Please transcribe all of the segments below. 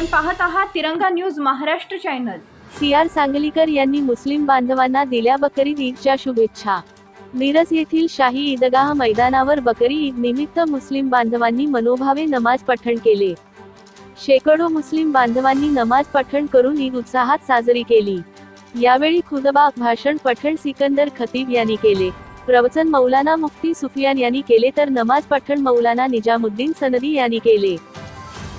आपण पाहत आहा Tiranga news Maharashtra channel. C R Sanglikar यांनी मुस्लिम बांधवांना दिल्या बकरी ईदच्या शुभेच्छा. मिरज येथील शाही ईदगाह मैदानावर बकरी ईद निमित्त मुस्लिम बांधवांनी मनोभावे नमाज पठण केले. शेकडो मुस्लिम बांधवांनी नमाज पठण करून ईद उत्साहात साजरी केली. यावेळी खुदबा भाषण पठण सिकंदर खतीब यांनी केले. प्रवचन मौलाना मुफ्ती सुफियान यांनी केले तर नमाज पठण मौलाना निजामुद्दीन सनदी यांनी केले.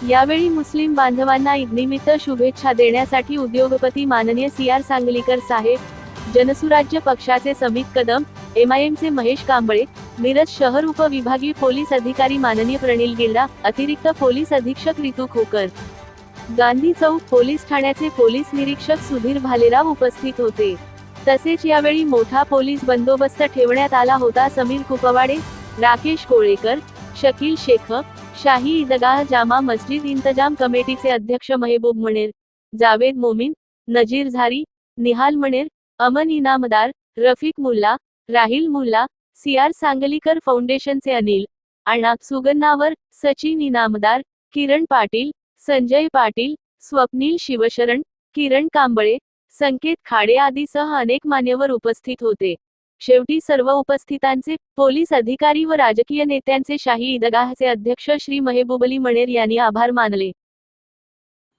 यावेळी मुस्लिम बांधवांना ईदनिमित्त शुभेच्छा देण्यासाठी उद्योगपती माननीय सी आर सांगलीकर साहेब जनसुराज्य पक्षाचे समित कदम एमआयएमचे महेश कांबळे मिरज शहर उपविभागीय पोलीस अधिकारी माननीय प्रणील गिल्डा अतिरिक्त पोलीस अधीक्षक रितू खोकर. गांधी चौक पोलीस ठाण्याचे पोलीस निरीक्षक सुधीर भालेराव उपस्थित होते. तसेच यावेळी मोठा पोलीस बंदोबस्त ठेवण्यात आला होता समीर कुपवाडे राकेश कोळेकर शकील शेख शाही ईदगाह जामा मस्जिद इंतजाम कमिटीचे अध्यक्ष महेबूब मणेर जावेद मोमीन नजीर झारी निहाल मणेर अमन इनामदार रफिक मुल्ला राहिल मुल्ला सी आर सांगलीकर फाउंडेशनचे अनिल अण्णा सुगन्नावर सचिन इनामदार किरण पाटील संजय पाटील स्वप्नील शिवशरण किरण कांबळे संकेत खाडे आदीसह अनेक मान्यवर उपस्थित होते. शेवटी सर्व उपस्थितांचे पोलीस अधिकारी व राजकीय नेत्यांचे शाही ईदगाहचे अध्यक्ष श्री महेबुबली मणेर यांनी आभार मानले.